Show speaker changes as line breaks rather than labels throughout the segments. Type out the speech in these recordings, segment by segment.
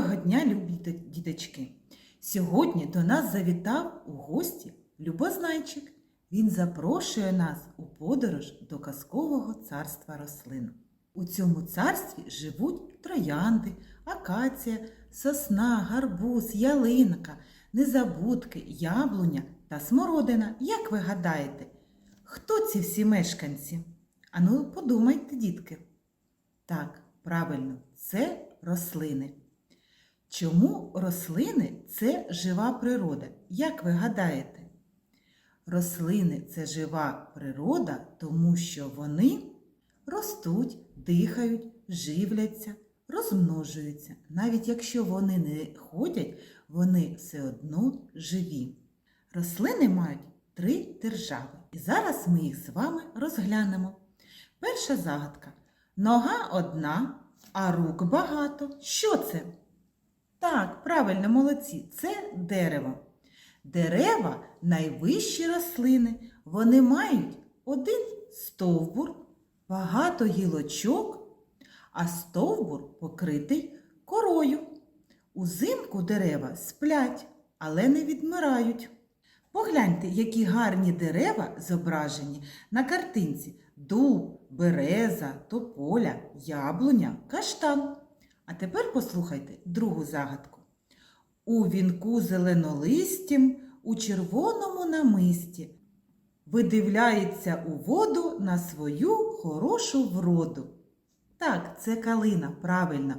Доброго дня, любі діточки! Сьогодні до нас завітав у гості Любознайчик. Він запрошує нас у подорож до казкового царства рослин. У цьому царстві живуть троянди, акація, сосна, гарбуз, ялинка, незабудки, яблуня та смородина. Як ви гадаєте, хто ці всі мешканці? Ану, подумайте, дітки. Так, правильно, це рослини. Чому рослини це жива природа? Як ви гадаєте? Рослини це жива природа, тому що вони ростуть, дихають, живляться, розмножуються. Навіть якщо вони не ходять, вони все одно живі. Рослини мають три держави. І зараз ми їх з вами розглянемо. Перша загадка. Нога одна, а рук багато. Що це? Так, правильно, молодці, це дерево. Дерева найвищі рослини. Вони мають один стовбур, багато гілочок, а стовбур покритий корою. Узимку дерева сплять, але не відмирають. Погляньте, які гарні дерева зображені на картинці: дуб, береза, тополя, яблуня, каштан. А тепер послухайте другу загадку. У вінку зеленолистім, у червоному намисті видивляється у воду на свою хорошу вроду. Так, це калина, правильно.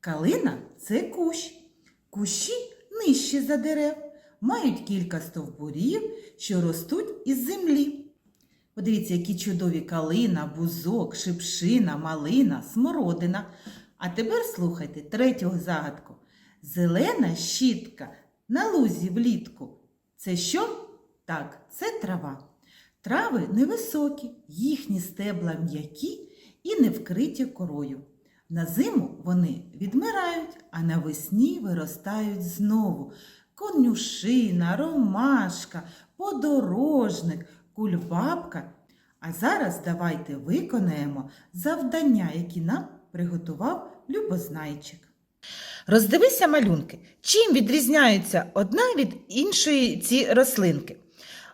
Калина це кущ. Кущі нижчі за дерев, мають кілька стовбурів, що ростуть із землі. Подивіться, які чудові калина, бузок, шипшина, малина, смородина. А тепер слухайте третю загадку. Зелена щітка на лузі влітку. Це що? Так, це трава. Трави невисокі, їхні стебла м'які і не вкриті корою. На зиму вони відмирають, а навесні виростають знову. Конюшина, ромашка, подорожник, кульбабка. А зараз давайте виконаємо завдання, які нам приготував Любознайчик. Роздивися малюнки, чим відрізняються одна від іншої ці рослинки.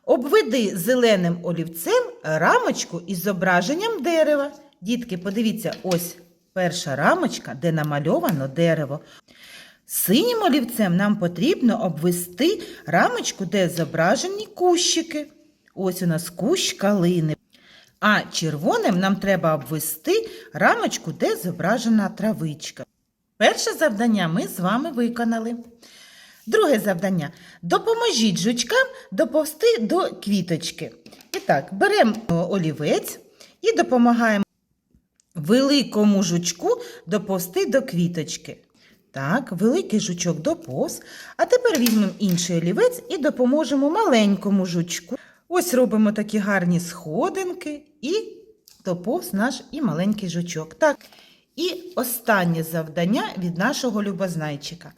Обведи зеленим олівцем рамочку із зображенням дерева. Дітки, подивіться, ось перша рамочка, де намальовано дерево. Синім олівцем нам потрібно обвести рамочку, де зображені кущики. Ось у нас кущ калини. А червоним нам треба обвести рамочку, де зображена травичка. Перше завдання ми з вами виконали. Друге завдання. Допоможіть жучкам доповзти до квіточки. І так, беремо олівець і допомагаємо великому жучку доповзти до квіточки. Так, великий жучок доповз. А тепер візьмемо інший олівець і допоможемо маленькому жучку. Ось робимо такі гарні сходинки і доповз наш і маленький жучок. Так. І останнє завдання від нашого любознайчика.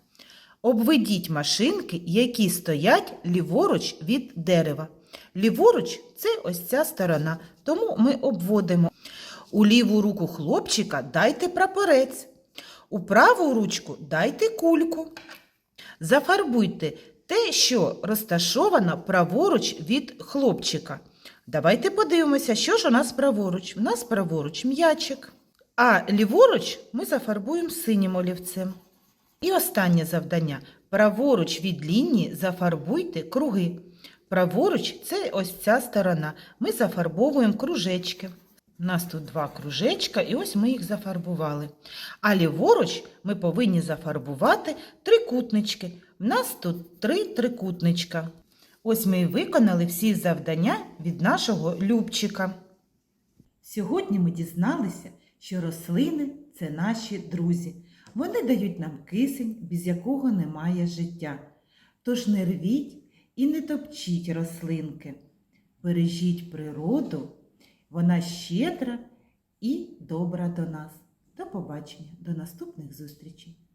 Обведіть машинки, які стоять ліворуч від дерева. Ліворуч це ось ця сторона, тому ми обводимо. У ліву руку хлопчика дайте прапорець, у праву ручку дайте кульку. Зафарбуйте те, що розташовано праворуч від хлопчика. Давайте подивимося, що ж у нас праворуч. У нас праворуч м'ячик. А ліворуч ми зафарбуємо синім олівцем. І останнє завдання. Праворуч від лінії зафарбуйте круги. Праворуч це ось ця сторона. Ми зафарбовуємо кружечки. У нас тут два кружечка, і ось ми їх зафарбували. А ліворуч ми повинні зафарбувати трикутнички. У нас тут три трикутничка. Ось ми і виконали всі завдання від нашого Любчика. Сьогодні ми дізналися, що рослини це наші друзі. Вони дають нам кисень, без якого немає життя. Тож не рвіть і не топчіть рослинки. Бережіть природу, вона щедра і добра до нас. До побачення, до наступних зустрічей!